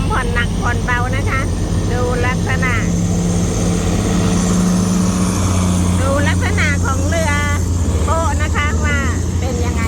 มผ่อนหนักผ่อนเบานะคะ ดูลักษณะ ดูลักษณะของเรือโป๊ะนะคะว่าเป็นยังไง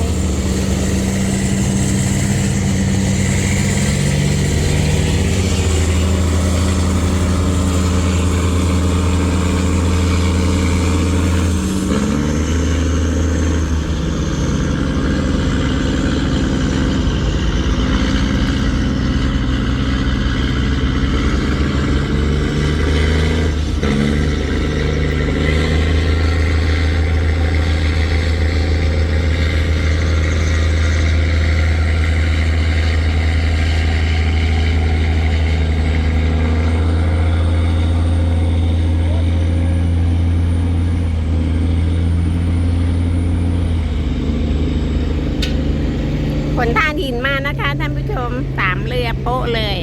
ข นท่าดินมานะคะท่านผู้ชมสามเรือโป๊ะเลย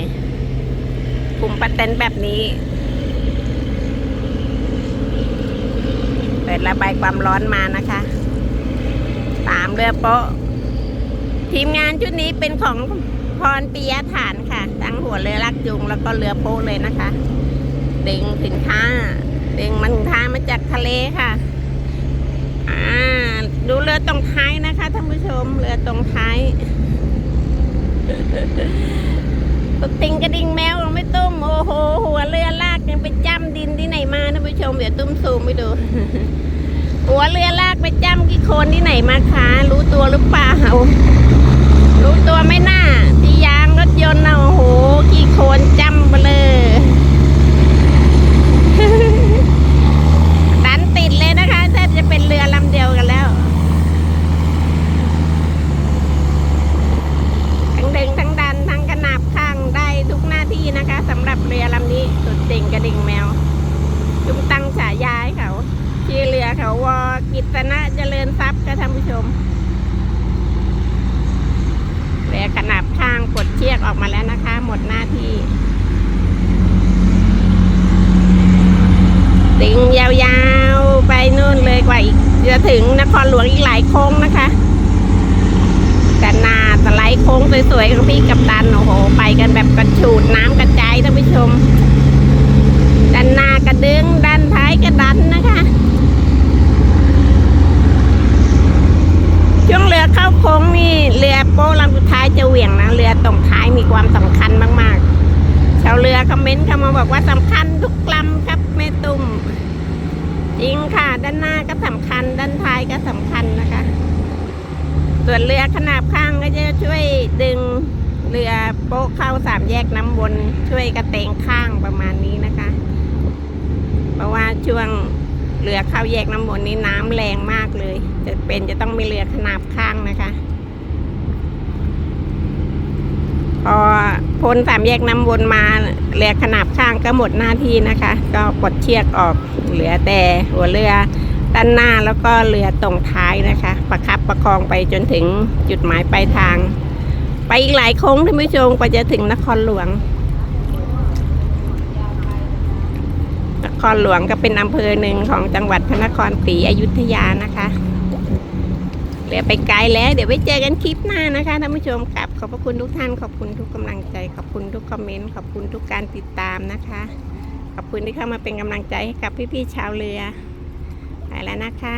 กลุ่มปะเต็นแบบนี้ เปิดระบายความร้อนมานะคะสามเรือโป๊ะ ทีมงานชุดนี้เป็นของพรปิยฐานค่ะทั้งหัวเรือลักจุงแล้วก็เรือโป๊ะเลยนะคะดึงสินค้าดึงมันค้ามาจากทะเลค่ะดูเรือตรงท้ายนะคะท่านผู้ชมเรือตรงท้าย ตกติงกระดิ่งแมวไม่ตุ้มโอ้โห หัวเรือลากยังไปจ้ำดินที่ไหนมาท่านผู้ชมเดี๋ยวตุ้มซูมไปดู หัวเรือลากไปจ้ำกี่คนที่ไหนมาคะรู้ตัวหรือเปล่า รู้ตัวไหมน่าที่ยางรถยนต์นะโอ้โห กี่โคลนจ้ำไปเลย ดันติดเลยนะคะแทบจะเป็นเรือลำเดียวกันแล้ว ทั้งดึงทั้งดันทั้งกระนาบข้างได้ทุกหน้าที่นะคะสำหรับเรือลำนี้สุดเจ๋งกระดิ่งแมว จุงตั้งฉายาให้เขาชื่อเรือเขาวอกิตนะเจริญทรัพย์ค่ะท่านผู้ ชมเรือขนาบข้างปลดเชือกออกมาแล้วนะคะ หมดหน้าที่ติงยาวๆ ไปนู่นเลยกว่าอีก จะถึงนครหลวงอีกหลายโค้งนะคะกันนาสไลด์โค้งสวยๆของพี่กับตัน โอ้โห ไปกันแบบกระฉูดน้ำกระจายท่านผู้ชม ด้านหน้ากระดึงด้านท้ายกระดันนะคะ ช่วงเรือเข้าโค้งนี่เรือโป้ลำสุดท้ายจะเหวี่ยงนะ เรือตรงท้ายมีความสำคัญมากๆ ชาวเรือคอมเมนต์เข้ามาบอกว่าสำคัญทุกลำครับแม่ตุ้มจริงค่ะ ด้านหน้าก็สำคัญ ด้านท้ายก็สำคัญนะคะ ส่วนเรือขนาบข้างก็จะช่วยดึงเรือโป๊ะเข้าสามแยกน้ำวนช่วยกระเตงข้างประมาณนี้นะคะ เพราะว่าช่วงเรือเข้าแยกน้ำวนนี้น้ำแรงมากเลยจะเป็นจะต้องมีเรือขนาบข้างนะคะ พอพ้นสามแยกน้ำวนมาเรือขนาบข้างก็หมดหน้าที่นะคะ ก็ปลดเชือกออกเหลือแต่หัวเรือด้านหน้าแล้วก็เรือตรงท้ายนะคะ ประคับประคองไปจนถึงจุดหมายปลายทาง ไปอีกหลายโค้งท่านผู้ชมกว่าจะถึงนครหลวง นครหลวงก็เป็นอำเภอหนึ่งของจังหวัดพระนครศรีอยุธยานะคะ เหลือไปไกลแล้ว เดี๋ยวไว้เจอกันคลิปหน้านะคะท่านผู้ชมกับขอบพระคุณทุกท่าน ขอบคุณทุกกำลังใจ ขอบคุณทุกคอมเมนต์ ขอบคุณทุกการติดตามนะคะ ขอบคุณที่เข้ามาเป็นกำลังใจให้กับพี่ๆชาวเรือไปแล้วนะคะ